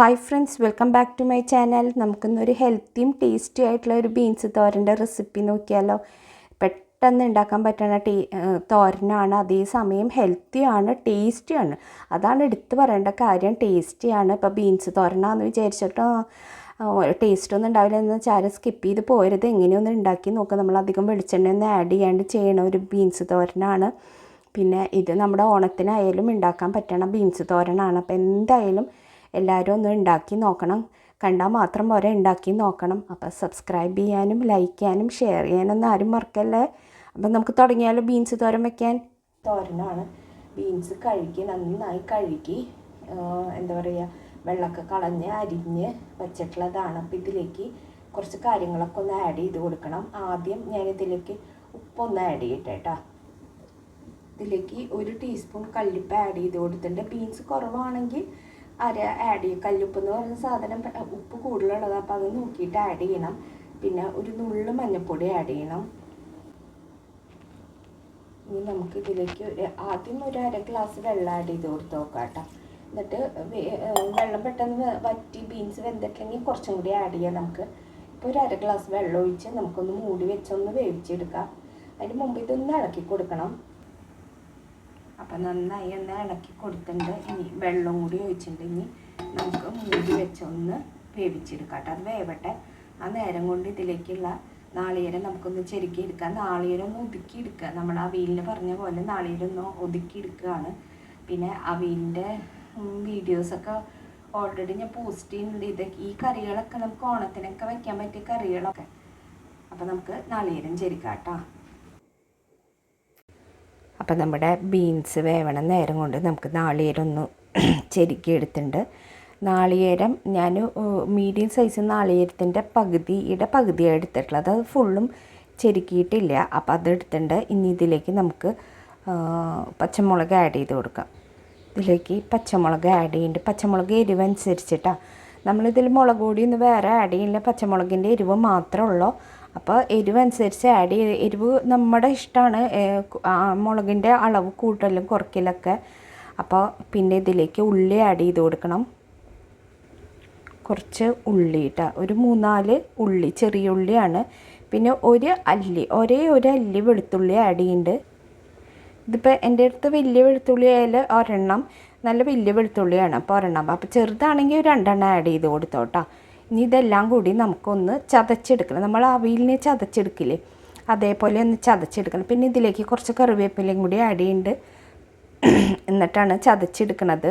Hi friends welcome back to my channel നമുക്കിന്നൊരു ഹെൽത്തിയും tasty ആയിട്ടുള്ള ഒരു ബീൻസ് തോരന്റെ റെസിപ്പി നോക്കിയാലോ. പെട്ടെന്ന് ഉണ്ടാക്കാൻ പറ്റുന്ന ടീ തോരനാണ്. അതേസമയം ഹെൽത്തിയാണ് ടേസ്റ്റിയാണ് അതാണ് എടുത്തു പറയേണ്ട കാര്യം. ടേസ്റ്റിയാണ് ഇപ്പോൾ ബീൻസ് തോരനാന്ന് വിചാരിച്ചിട്ടോ ടേസ്റ്റ് ഒന്നും ഉണ്ടാവില്ല എന്ന് വെച്ചാൽ സ്കിപ്പ് ചെയ്ത് പോരുത്. എങ്ങനെയൊന്നും ഉണ്ടാക്കി നോക്കുക നമ്മൾ അധികം വെളിച്ചെണ്ണ ഒന്നും ആഡ് ചെയ്യാണ്ട് ചെയ്യണ ഒരു ബീൻസ് തോരനാണ്. പിന്നെ ഇത് നമ്മുടെ ഓണത്തിനായാലും ഉണ്ടാക്കാൻ പറ്റണ ബീൻസ് തോരനാണ്. അപ്പോൾ എന്തായാലും എല്ലാവരും ഒന്ന് ഉണ്ടാക്കി നോക്കണം. കണ്ടാൽ മാത്രം പോരെ ഉണ്ടാക്കി നോക്കണം. അപ്പോൾ സബ്സ്ക്രൈബ് ചെയ്യാനും ലൈക്ക് ചെയ്യാനും ഷെയർ ചെയ്യാനൊന്നും ആരും മറക്കല്ലേ? അപ്പം നമുക്ക് തുടങ്ങിയാലോ ബീൻസ് തോരൻ വയ്ക്കാൻ തോരനാണ്. ബീൻസ് കഴുകി നന്നായി കഴുകി എന്താ പറയുക വെള്ളമൊക്കെ കളഞ്ഞ് അരിഞ്ഞ് വെച്ചിട്ടുള്ളതാണ്. അപ്പോൾ ഇതിലേക്ക് കുറച്ച് കാര്യങ്ങളൊക്കെ ഒന്ന് ആഡ് ചെയ്ത് കൊടുക്കണം. ആദ്യം ഞാൻ ഇതിലേക്ക് ഉപ്പൊന്ന് ആഡ് ചെയ്യട്ടെ കേട്ടോ ഇതിലേക്ക് ഒരു ടീസ്പൂൺ കല്ലുപ്പ് ആഡ് ചെയ്ത് കൊടുത്തിട്ടുണ്ട്. ബീൻസ് കുറവാണെങ്കിൽ അര ആഡ് ചെയ്യും. കല്ലുപ്പ് എന്ന് പറയുന്ന സാധനം ഉപ്പ് കൂടുതലുള്ളത്. അപ്പോൾ അത് നോക്കിയിട്ട് ആഡ് ചെയ്യണം. പിന്നെ ഒരു നുള്ളു മഞ്ഞൾപ്പൊടി ആഡ് ചെയ്യണം. ഇനി നമുക്ക് ഇതിലേക്ക് ആദ്യം ഒരു അര ഗ്ലാസ് വെള്ളം ആഡ് ചെയ്ത് കൊടുത്ത് നോക്കാം കേട്ടോ. എന്നിട്ട് വെള്ളം പെട്ടെന്ന് വറ്റി ബീൻസ് വെന്തിട്ടില്ലെങ്കിൽ കുറച്ചും കൂടി ആഡ് ചെയ്യാം നമുക്ക്. ഇപ്പോൾ ഒരു അര ഗ്ലാസ് വെള്ളം ഒഴിച്ച് നമുക്കൊന്ന് മൂടി വെച്ചൊന്ന് വേവിച്ചെടുക്കാം. അതിന് മുമ്പ് ഇതൊന്ന് ഇളക്കി കൊടുക്കണം. അപ്പം നന്നായി ഒന്ന് ഇളക്കി കൊടുത്തിട്ടുണ്ട്. ഇനി വെള്ളം കൂടി ഒഴിച്ചിട്ടുണ്ട്. ഇനി നമുക്ക് മൂടി വെച്ചൊന്ന് വേവിച്ചെടുക്കാം കേട്ടോ. അത് വേവട്ടെ. ആ നേരം കൊണ്ട് ഇതിലേക്കുള്ള നാളികേരം നമുക്കൊന്ന് ചെരുക്കി എടുക്കാം നാളികേരം ഒന്ന് ഒതുക്കി എടുക്കുക നമ്മൾ അവിയലിന് പറഞ്ഞ പോലെ നാളികേരം ഒന്ന് ഒതുക്കി എടുക്കുകയാണ് പിന്നെ അവിയലിന്റെ വീഡിയോസൊക്കെ ഓൾറെഡി ഞാൻ പോസ്റ്റ് ചെയ്യുന്നുണ്ട്. ഇത് ഈ കറികളൊക്കെ നമുക്ക് ഓണത്തിനൊക്കെ വയ്ക്കാൻ പറ്റിയ കറികളൊക്കെ. അപ്പം നമുക്ക് നാളികേരം ചെരുക്കാം കേട്ടോ. അപ്പം നമ്മുടെ ബീൻസ് വേവണ നേരം കൊണ്ട് നമുക്ക് നാളികേരം ഒന്ന് ചെരുക്കി എടുത്തിട്ടുണ്ട്. നാളികേരം ഞാൻ മീഡിയം സൈസ് നാളികേരത്തിന്റെ പകുതിയുടെ പകുതിയാണ് എടുത്തിട്ടുള്ളത്. അത് ഫുള്ളും ചെരുക്കിയിട്ടില്ല. അപ്പോൾ അതെടുത്തിട്ടുണ്ട് ഇനി ഇതിലേക്ക് നമുക്ക് പച്ചമുളക് ആഡ് ചെയ്ത് കൊടുക്കാം. ഇതിലേക്ക് പച്ചമുളക് ആഡ് ചെയ്യുന്നുണ്ട് പച്ചമുളക് എരിവ് അനുസരിച്ചിട്ടാണ് നമ്മളിതിൽ മുളക് പൊടി ഒന്നും വേറെ ആഡ് ചെയ്യില്ല പച്ചമുളകിന്റെ എരിവ് മാത്രമേ ഉള്ളൂ. അപ്പോൾ എരിവ് അനുസരിച്ച് ആഡ് ചെയ്ത് എരിവ് നമ്മുടെ ഇഷ്ടമാണ് മുളകിന്റെ അളവ് കൂട്ടലും കുറയ്ക്കലൊക്കെ. അപ്പോൾ പിന്നെ ഇതിലേക്ക് ഉള്ളി ആഡ് ചെയ്ത് കൊടുക്കണം. കുറച്ച് ഉള്ളി ഇട്ട ഒരു മൂന്നാൽ ഉള്ളി ചെറിയ ഉള്ളിയാണ്. പിന്നെ ഒരു അല്ലി ഒരേ ഒരു അല്ലി വെളുത്തുള്ളി ആഡ് ചെയ്യുന്നുണ്ട് ഇതിപ്പോൾ എന്റെ അടുത്ത് വലിയ വെളുത്തുള്ളി ആയാൽ ഒരെണ്ണം. നല്ല വലിയ വെളുത്തുള്ളിയാണ് അപ്പോൾ ഒരെണ്ണം. അപ്പോൾ ചെറുതാണെങ്കിൽ രണ്ടെണ്ണം ആഡ് ചെയ്ത് കൊടുത്തോട്ടോ ഇനി ഇതെല്ലാം കൂടി നമുക്കൊന്ന് ചതച്ചെടുക്കണം. നമ്മൾ അവിയലിനെ ചതച്ചെടുക്കില്ലേ? അതേപോലെ ഒന്ന് ചതച്ചെടുക്കണം. പിന്നെ ഇതിലേക്ക് കുറച്ച് കറിവേപ്പിലയും കൂടി ആഡ് ചെയ്യുന്നുണ്ട് എന്നിട്ടാണ് ചതച്ചെടുക്കുന്നത്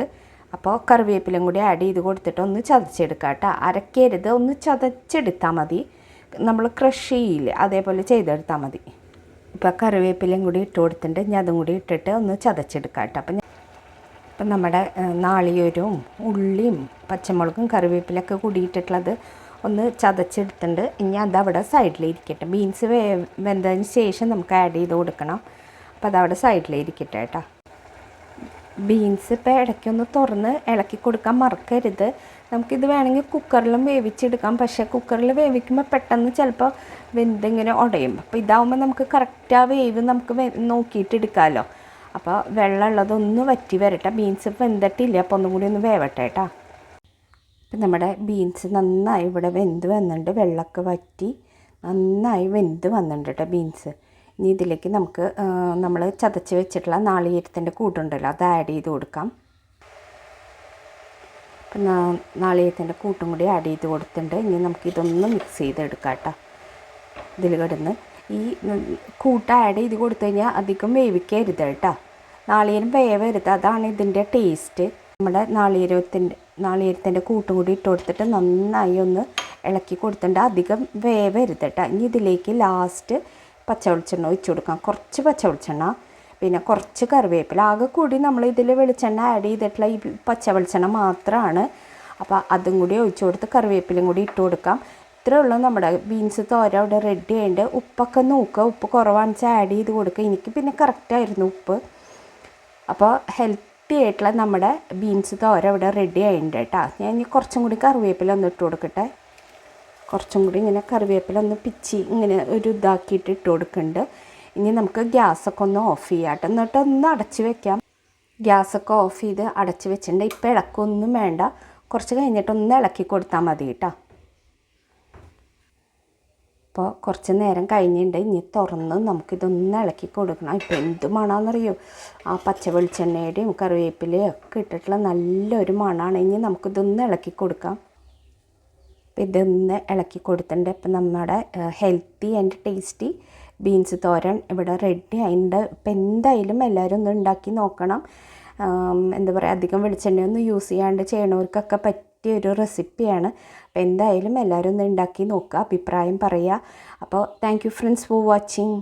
അപ്പോൾ കറിവേപ്പിലയും കൂടി ആഡ് ചെയ്ത് കൊടുത്തിട്ട് ഒന്ന് ചതച്ചെടുക്കുക കേട്ടോ അരക്കരുത്. ഒന്ന് ചതച്ചെടുത്താൽ മതി. നമ്മൾ ക്രഷ് ചെയ്യില്ല? അതേപോലെ ചെയ്തെടുത്താൽ മതി. ഇപ്പോൾ കറിവേപ്പിലയും കൂടി ഇട്ട് കൊടുത്തിട്ടുണ്ട്. ഞാൻ അതും കൂടി ഇട്ടിട്ട് ഒന്ന് ചതച്ചെടുക്കാം കേട്ടോ അപ്പം അപ്പം നമ്മുടെ നാളികേരവും ഉള്ളിയും പച്ചമുളകും കറിവേപ്പിലൊക്കെ കൂടിയിട്ടിട്ടുള്ളത് ഒന്ന് ചതച്ചെടുത്തിട്ടുണ്ട്. ഇനി അതവിടെ സൈഡിലിരിക്കട്ടെ. ബീൻസ് വേ വെന്തതിന് ശേഷം നമുക്ക് ആഡ് ചെയ്ത് കൊടുക്കണം. അപ്പോൾ അതവിടെ സൈഡിലിരിക്കട്ടെ കേട്ടോ. ബീൻസ് ഇപ്പോൾ ഇടയ്ക്കൊന്ന് തുറന്ന് ഇളക്കി കൊടുക്കാൻ മറക്കരുത്. നമുക്കിത് വേണമെങ്കിൽ കുക്കറിലും വേവിച്ചെടുക്കാം. പക്ഷേ കുക്കറിൽ വേവിക്കുമ്പോൾ പെട്ടെന്ന് ചിലപ്പോൾ വെന്തിങ്ങനെ ഉടയും. അപ്പോൾ ഇതാവുമ്പോൾ നമുക്ക് കറക്റ്റ് ആ വേവ് നമുക്ക് നോക്കിയിട്ട് എടുക്കാമല്ലോ. അപ്പോൾ വെള്ളമുള്ളതൊന്ന് വറ്റി വരട്ടെ. ബീൻസ് വെന്തിട്ടില്ല അപ്പോൾ ഒന്നും കൂടി ഒന്ന് വേവട്ടെ കേട്ടോ ഇപ്പം നമ്മുടെ ബീൻസ് നന്നായി ഇവിടെ വെന്ത് വന്നിട്ടുണ്ട്. വെള്ളമൊക്കെ വറ്റി നന്നായി വെന്ത് വന്നിട്ടുണ്ട് കേട്ടോ ബീൻസ് ഇനി ഇതിലേക്ക് നമുക്ക് നമ്മൾ ചതച്ച് വെച്ചിട്ടുള്ള നാളികേരത്തിന്റെ കൂട്ടുണ്ടല്ലോ അത് ആഡ് ചെയ്ത് കൊടുക്കാം. അപ്പം നാളികേരത്തിന്റെ കൂട്ടും കൂടി ആഡ് ചെയ്ത് കൊടുത്തിട്ടുണ്ട്. ഇനി നമുക്ക് ഇതൊന്ന് മിക്സ് ചെയ്തെടുക്കാം കേട്ടോ ഇതിൽ കിടന്ന് ഈ കൂട്ട് ആഡ് ചെയ്ത് കൊടുത്തു കഴിഞ്ഞാൽ അധികം വേവിക്കരുത് കേട്ടോ നാളികേരം വേവരുത്. അതാണ് ഇതിന്റെ ടേസ്റ്റ് നമ്മുടെ നാളികേരത്തിന്റെ നാളികേരത്തിന്റെ കൂട്ടും കൂടി ഇട്ട് കൊടുത്തിട്ട് നന്നായി ഒന്ന് ഇളക്കി കൊടുത്തിട്ടുണ്ട് അധികം വേവരുത് കേട്ടോ ഇനി ഇതിലേക്ക് ലാസ്റ്റ് പച്ച വെളിച്ചെണ്ണ ഒഴിച്ചു കൊടുക്കാം. കുറച്ച് പച്ച വെളിച്ചെണ്ണ പിന്നെ കുറച്ച് കറിവേപ്പില. ആകെ കൂടി നമ്മൾ ഇതിൽ വെളിച്ചെണ്ണ ആഡ് ചെയ്തിട്ടുള്ള ഈ പച്ച വെളിച്ചെണ്ണ മാത്രമാണ് അപ്പോൾ അതും കൂടി ഒഴിച്ചു കൊടുത്ത് കറിവേപ്പിലയും കൂടി ഇട്ട് കൊടുക്കാം. ഇത്രേ ഉള്ളൂ നമ്മുടെ ബീൻസ് തോര അവിടെ റെഡി ആയിട്ട് ഉപ്പൊക്കെ നോക്കുക ഉപ്പ് കുറവാണെന്ന് വെച്ചാൽ ആഡ് ചെയ്ത് കൊടുക്കുക എനിക്ക് പിന്നെ കറക്റ്റായിരുന്നു ഉപ്പ്. അപ്പോൾ ഹെൽത്തി ആയിട്ടുള്ള നമ്മുടെ ബീൻസ് തോര ഇവിടെ റെഡി ആയിട്ടുണ്ട് കേട്ടോ. ഞാൻ ഇനി കുറച്ചും കൂടി കറിവേപ്പില ഒന്ന് ഇട്ട് കൊടുക്കട്ടെ. കുറച്ചും കൂടി ഇങ്ങനെ കറിവേപ്പില ഒന്ന് പിച്ചി ഇങ്ങനെ ഒരു ഇതാക്കിയിട്ട് ഇട്ട് കൊടുക്കുന്നുണ്ട്. ഇനി നമുക്ക് ഗ്യാസൊക്കെ ഒന്ന് ഓഫ് ചെയ്യാം കേട്ടോ. എന്നിട്ട് ഒന്ന് അടച്ച് വെക്കാം. ഗ്യാസൊക്കെ ഓഫ് ചെയ്ത് അടച്ച് വെച്ചിട്ടുണ്ട്. ഇപ്പോൾ ഇളക്കൊന്നും വേണ്ട. കുറച്ച് കഴിഞ്ഞിട്ട് ഒന്ന് ഇളക്കി കൊടുത്താൽ മതി കേട്ടോ. അപ്പോൾ കുറച്ച് നേരം കഴിഞ്ഞിട്ടുണ്ട്. ഇനി തുറന്ന് നമുക്കിതൊന്ന് ഇളക്കി കൊടുക്കണം. ഇപ്പം എന്ത് മണമെന്നറിയോ ആ പച്ച വെളിച്ചെണ്ണയുടെയും കറിവേപ്പിലയും ഒക്കെ ഇട്ടിട്ടുള്ള നല്ലൊരു മണമാണ് ഇനി നമുക്കിതൊന്ന് ഇളക്കി കൊടുക്കാം. അപ്പം ഇതൊന്ന് ഇളക്കി കൊടുത്തിട്ടുണ്ട്. ഇപ്പം നമ്മുടെ ഹെൽത്തി ആൻഡ് ടേസ്റ്റി ബീൻസ് തോരൻ ഇവിടെ റെഡി ആയിട്ടുണ്ട്. ഇപ്പം എന്തായാലും എല്ലാവരും ഒന്ന് ഉണ്ടാക്കി നോക്കണം. എന്താ പറയുക അധികം വെളിച്ചെണ്ണയൊന്നും യൂസ് ചെയ്യാണ്ട് ചെയ്യണവർക്കൊക്കെ പറ്റിയ ഒരു റെസിപ്പിയാണ്. അപ്പോൾ എന്തായാലും എല്ലാവരും ഒന്ന് ഉണ്ടാക്കി നോക്കുക അഭിപ്രായം പറയുക. അപ്പോൾ താങ്ക് ഫ്രണ്ട്സ് ഫോർ വാച്ചിങ്